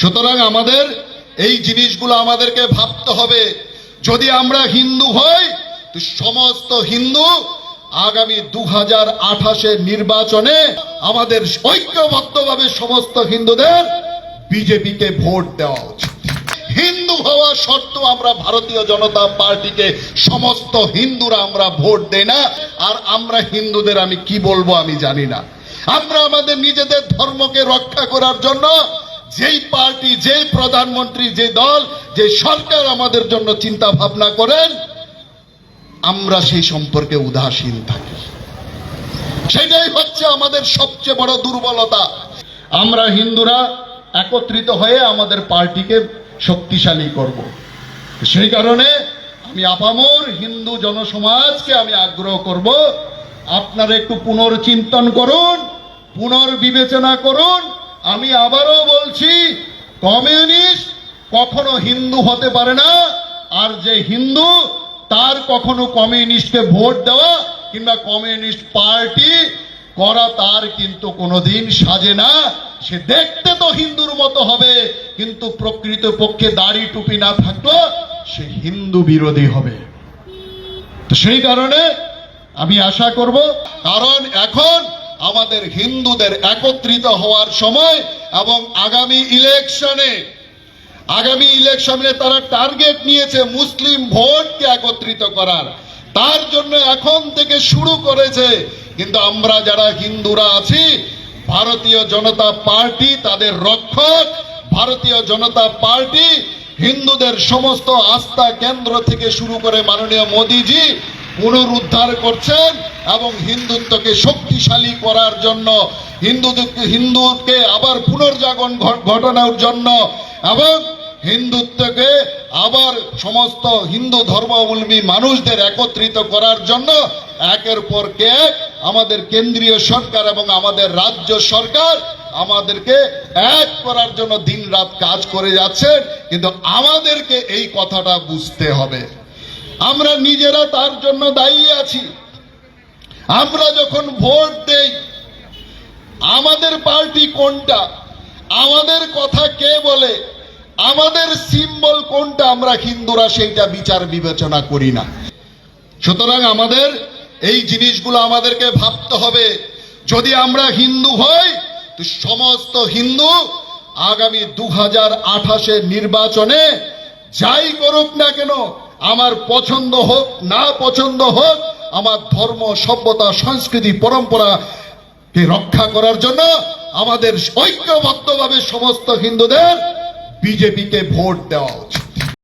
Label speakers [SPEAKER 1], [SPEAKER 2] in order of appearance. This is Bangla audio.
[SPEAKER 1] সুতরাং আমাদের এই জিনিসগুলো আমাদেরকে ভাবতে হবে। যদি আমরা হিন্দু হই সমস্ত হিন্দু আগামী দু হাজার আঠাশের নির্বাচনে আমাদের ঐক্যবদ্ধভাবে সমস্ত হিন্দুদের বিজেপিকে ভোট দেওয়া উচিত। হিন্দু হওয়া সত্ত্বেও আমরা ভারতীয় জনতা পার্টিকে সমস্ত হিন্দুরা আমরা ভোট দেই না। আর আমরা হিন্দুদের আমি কি বলব আমি জানি না। আমরা আমাদের নিজেদের ধর্মকে রক্ষা করার জন্য যেই পার্টি, যেই প্রধানমন্ত্রী, যে দল, যে সরকার আমাদের জন্য চিন্তা ভাবনা করেন, আমরা সেই সম্পর্কে উদাসীন থাকি। সেটাই হচ্ছে আমাদের সবচেয়ে বড় দুর্বলতা। আমরা হিন্দুরা একত্রিত হয়ে আমাদের পার্টিকে শক্তিশালী করব। সেই কারণে আমি আপামর হিন্দু জনসমাজকে আমি আগ্রহ করব, আপনারা একটু পুনর্চিন্তন করুন, পুনর্বিবেচনা করুন আমি আবারও বলছি, কমিউনিস্ট কখনো হিন্দু হতে পারে না, আর যে হিন্দু, তার কখনো কমিউনিস্টকে ভোট দেওয়া কিংবা কমিউনিস্ট পার্টি করা তার কিন্তু কোনোদিন সাজে না। সে দেখতে তো হিন্দুর মতো হবে, কিন্তু প্রকৃত পক্ষে দাড়ি টুপি না থাকল সে হিন্দু বিরোধী হবে। তো সেই কারণে আমি আশা করব, কারণ এখন আমাদের হিন্দুদের একত্রিত হওয়ার সময় এবং আগামী ইলেকশনে আগামী ইলেকশনে তারা টার্গেট নিয়েছে মুসলিম ভোটকে একত্রিত করার। তার জন্য এখন থেকে শুরু করেছে। কিন্তু আমরা যারা হিন্দুরা আছি, ভারতীয় জনতা পার্টি তাদের রক্ষক, ভারতীয় জনতা পার্টি হিন্দুদের সমস্ত আস্থা কেন্দ্র থেকে শুরু করে মাননীয় মোদীজি পুনরুদ্ধার করছেন এবং হিন্দুত্বকে শক্তিশালী করার জন্য হিন্দুদেরকে হিন্দুকে আবার পুনর্জাগরণ ঘটানোর জন্য এবং হিন্দুত্বকে আবার সমস্ত হিন্দু ধর্মাবলম্বী মানুষদের একত্রিত করার জন্য একের পর কে আমাদের কেন্দ্রীয় সরকার এবং আমাদের রাজ্য সরকার আমাদেরকে এক করার জন্য দিন রাত কাজ করে যাচ্ছেন। কিন্তু আমাদেরকে এই কথাটা বুঝতে হবে। আমরা নিজেরা তার জন্য দায়ী আছি। আমরা যখন ভোট দেই, আমাদের পার্টি কোনটা? আমাদের কথা কে বলে? আমাদের সিম্বল কোনটা? আমরা হিন্দুরা সেইটা বিচার বিবেচনা করি না। সুতরাং আমাদের এই জিনিসগুলো আমাদেরকে ভাবতে হবে। যদি আমরা হিন্দু হই, তো সমস্ত হিন্দু আগামী দু হাজার নির্বাচনে যাই করুক না কেন আমার পছন্দ হোক, না পছন্দ হোক, আমার ধর্ম, সভ্যতা, সংস্কৃতি, পরম্পরা কে রক্ষা করার জন্য আমাদের ঐক্যবদ্ধভাবে সমস্ত হিন্দুদের বিজেপিকে ভোট দেওয়া উচিত।